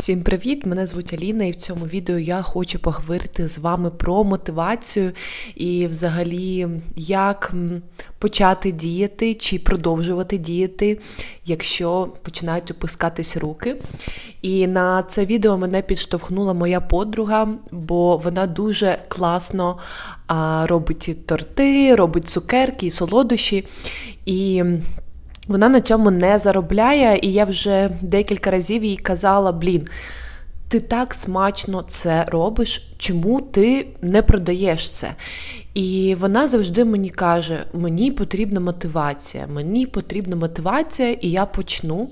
Всім привіт! Мене звуть Аліна, і в цьому відео я хочу поговорити з вами про мотивацію і, взагалі, як почати діяти чи продовжувати діяти, якщо починають опускатись руки. І на це відео мене підштовхнула моя подруга, бо вона дуже класно робить торти, робить цукерки і солодощі. І вона на цьому не заробляє, і я вже декілька разів їй казала: блін, ти так смачно це робиш, чому ти не продаєш це? І вона завжди мені каже: мені потрібна мотивація, мені потрібна мотивація, і я почну.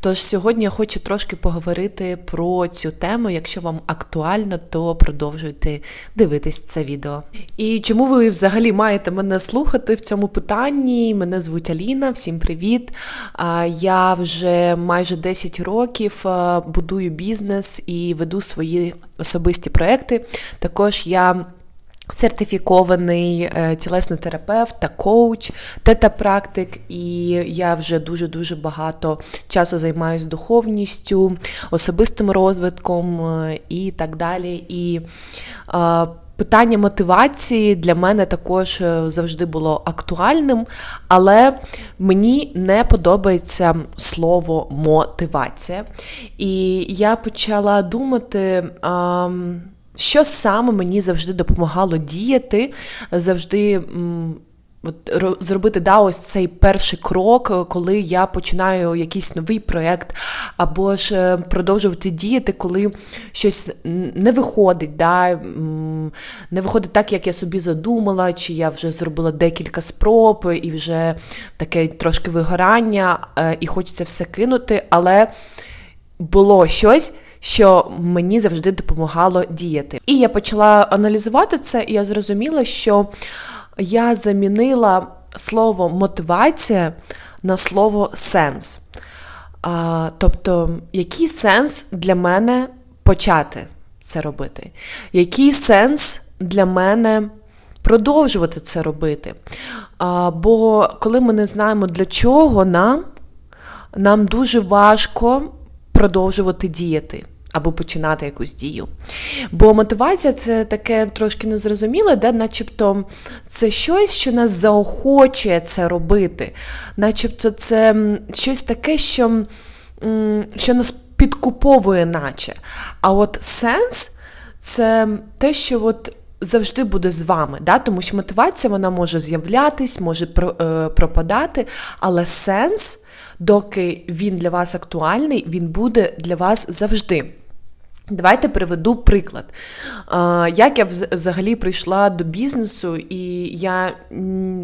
Тож сьогодні я хочу трошки поговорити про цю тему. Якщо вам актуально, то продовжуйте дивитись це відео. І чому ви взагалі маєте мене слухати в цьому питанні? Мене звуть Аліна, всім привіт. Я вже майже 10 років будую бізнес і веду свої особисті проекти. Також я. Сертифікований е, тілесний терапевт та коуч, тета-практик, і я вже дуже-дуже багато часу займаюся духовністю, особистим розвитком е, і так далі. І е, питання мотивації для мене також завжди було актуальним, але мені не подобається слово мотивація. І я почала думати. Що саме мені завжди допомагало діяти, завжди от, зробити да, ось цей перший крок, коли я починаю якийсь новий проєкт, або ж е, продовжувати діяти, коли щось не виходить, да, не виходить так, як я собі задумала, чи я вже зробила декілька спроб, і вже таке трошки вигорання, е, і хочеться все кинути, але було щось, що мені завжди допомагало діяти. І я почала аналізувати це, і я зрозуміла, що я замінила слово мотивація на слово сенс. А, тобто, який сенс для мене почати це робити? Який сенс для мене продовжувати це робити? А, бо коли ми не знаємо, для чого нам, нам дуже важко продовжувати діяти. Або починати якусь дію. Бо мотивація це таке трошки незрозуміле, де начебто це щось, що нас заохочує це робити. Начебто це щось таке, що, що нас підкуповує, наче. А от сенс це те, що от завжди буде з вами. Да? Тому що мотивація вона може з'являтись, може е, пропадати, але сенс доки він для вас актуальний, він буде для вас завжди. Давайте приведу приклад. Як я взагалі прийшла до бізнесу, і я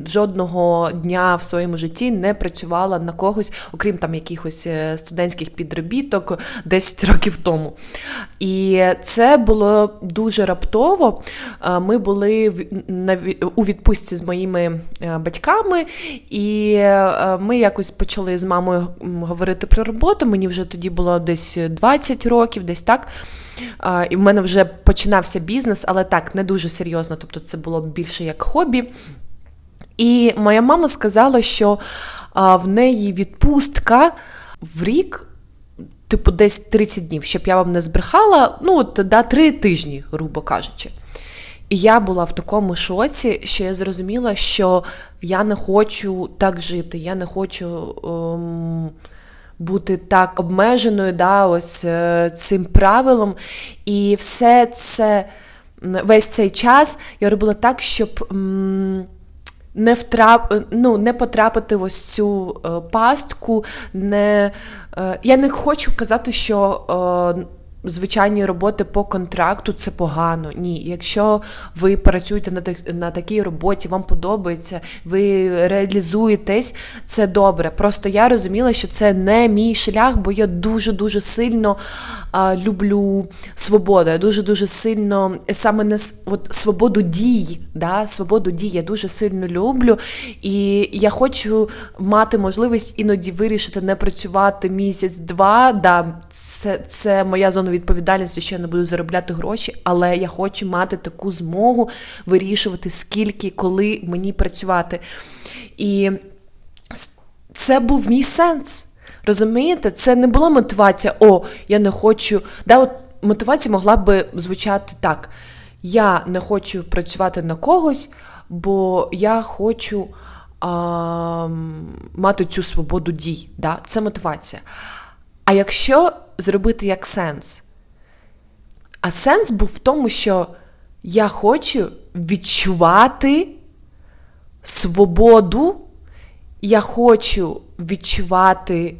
жодного дня в своєму житті не працювала на когось, окрім там якихось е, студентських підробіток 10 років тому. І це було дуже раптово. Ми були у відпустці з моїми е, батьками, і е, ми якось почали з мамою говорити про роботу. Мені вже тоді було десь 20 років, десь так. І в мене вже починався бізнес, але так, не дуже серйозно. Тобто це було більше як хобі. І моя мама сказала, що в неї відпустка в рік, типу, десь 30 днів, щоб я вам не збрехала, ну, от, да, 3 тижні, грубо кажучи. І я була в такому шоці, що я зрозуміла, що я не хочу так жити, я не хочу. Ем, бути так обмеженою, да, ось е, цим правилом. І все це весь цей час я робила так, щоб. Не втрап... ну, не потрапити в ось цю е, пастку. Не... Е, я не хочу казати, що звичайні роботи по контракту це погано. Ні, якщо ви працюєте на, на такій роботі, вам подобається, ви реалізуєтесь, це добре. Просто я розуміла, що це не мій шлях, бо я дуже-дуже сильно а, люблю свободу. Я дуже-дуже сильно саме не от, свободу дій. Да? Свободу дій я дуже сильно люблю. І я хочу мати можливість іноді вирішити не працювати місяць-два. Да, це, це моя зона відповідальності, що я не буду заробляти гроші, але я хочу мати таку змогу вирішувати, скільки, коли мені працювати. І це був мій сенс. Розумієте, це не була мотивація, о, я не хочу. Да, от Мотивація могла би звучати так: я не хочу працювати на когось, бо я хочу а, мати цю свободу дій. Да? Це мотивація. А якщо зробити як сенс? А сенс був в тому, що я хочу відчувати свободу, я хочу відчувати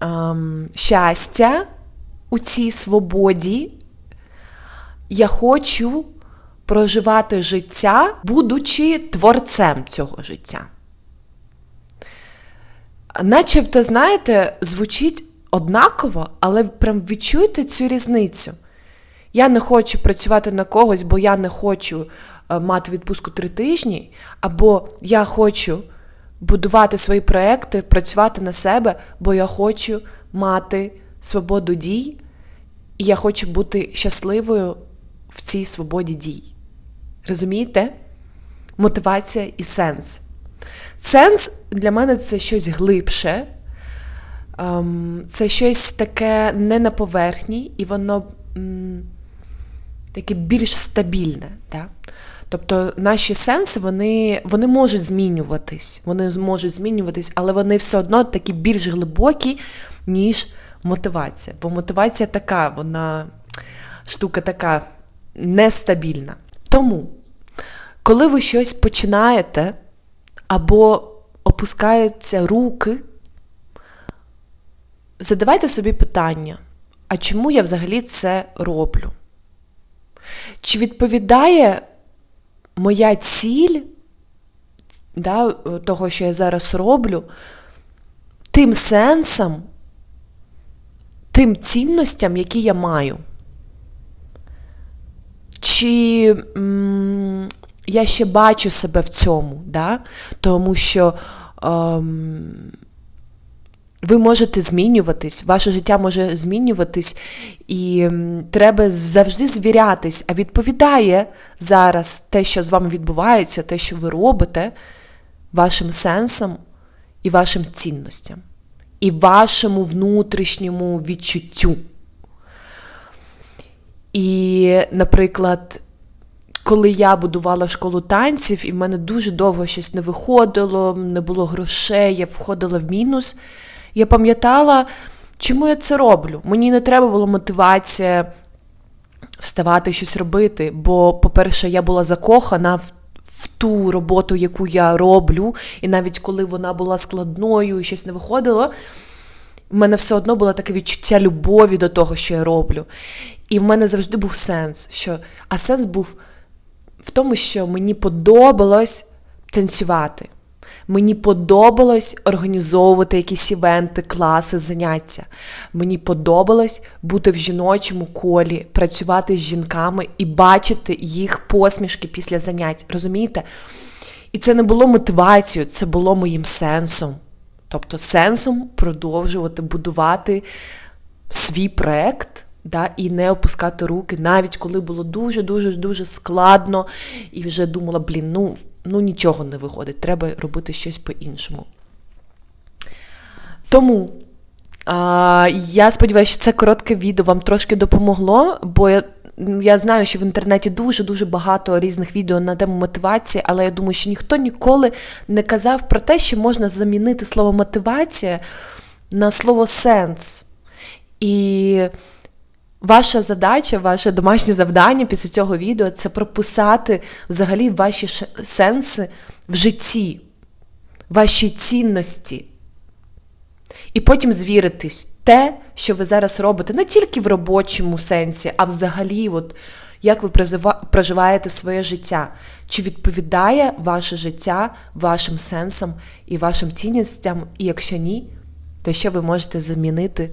ем, щастя у цій свободі. Я хочу проживати життя, будучи творцем цього життя. Начебто, знаєте, звучить однаково, але прям відчуєте цю різницю. Я не хочу працювати на когось, бо я не хочу е, мати відпустку три тижні, або я хочу будувати свої проекти, працювати на себе, бо я хочу мати свободу дій, і я хочу бути щасливою в цій свободі дій. Розумієте? Мотивація і сенс. Сенс для мене це щось глибше, ем, це щось таке не на поверхні, і воно таке більш стабільне. Так? Тобто наші сенси вони вони можуть змінюватись, вони можуть змінюватись, але вони все одно такі більш глибокі, ніж мотивація. Бо мотивація така, вона штука така нестабільна. Тому, коли ви щось починаєте або опускаються руки, задавайте собі питання, а чому я взагалі це роблю? Чи відповідає моя ціль да, того, що я зараз роблю, тим сенсом, тим цінностям, які я маю? Чи м, я ще бачу себе в цьому, да? тому що ем, ви можете змінюватись, ваше життя може змінюватись, і треба завжди звірятись, а відповідає зараз те, що з вами відбувається, те, що ви робите, вашим сенсом і вашим цінностям, і вашому внутрішньому відчуттю. І, наприклад, коли я будувала школу танців, і в мене дуже довго щось не виходило, не було грошей, я входила в мінус. Я пам'ятала, чому я це роблю. Мені не треба було мотивація вставати щось робити. Бо, по-перше, я була закохана в. В ту роботу, яку я роблю, і навіть коли вона була складною і щось не виходило, в мене все одно було таке відчуття любові до того, що я роблю. І в мене завжди був сенс. Що... А сенс був в тому, що мені подобалось танцювати. Мені подобалось організовувати якісь івенти, класи, заняття. Мені подобалось бути в жіночому колі, працювати з жінками і бачити їх посмішки після занять. Розумієте? І це не було мотивацією, це було моїм сенсом. Тобто сенсом продовжувати будувати свій проект да, і не опускати руки, навіть коли було дуже-дуже дуже складно, і вже думала, блін, ну ну нічого не виходить, треба робити щось по-іншому. Тому а, я сподіваюся, що це коротке відео вам трошки допомогло, бо я. Я знаю, що в інтернеті дуже-дуже багато різних відео на тему мотивації, але я думаю, що ніхто ніколи не казав про те, що можна замінити слово мотивація на слово сенс. І Ваша задача, ваше домашнє завдання після цього відео це прописати взагалі ваші сенси в житті, ваші цінності. І потім звіритись те, що ви зараз робите, не тільки в робочому сенсі, а взагалі, от, як ви проживаєте своє життя. Чи відповідає ваше життя вашим сенсам і вашим цінностям? І якщо ні, то що ви можете замінити?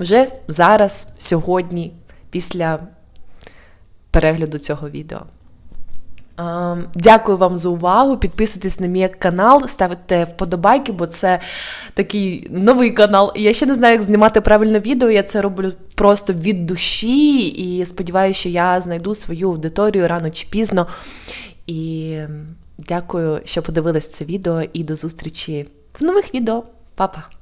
Вже зараз, сьогодні, після перегляду цього відео. Дякую вам за увагу. Підписуйтесь на мій канал, ставте вподобайки, бо це такий новий канал. Я ще не знаю, як знімати правильне відео. Я це роблю просто від душі. І сподіваюся, що я знайду свою аудиторію рано чи пізно. І дякую, що подивились це відео, і до зустрічі в нових відео. Па-па!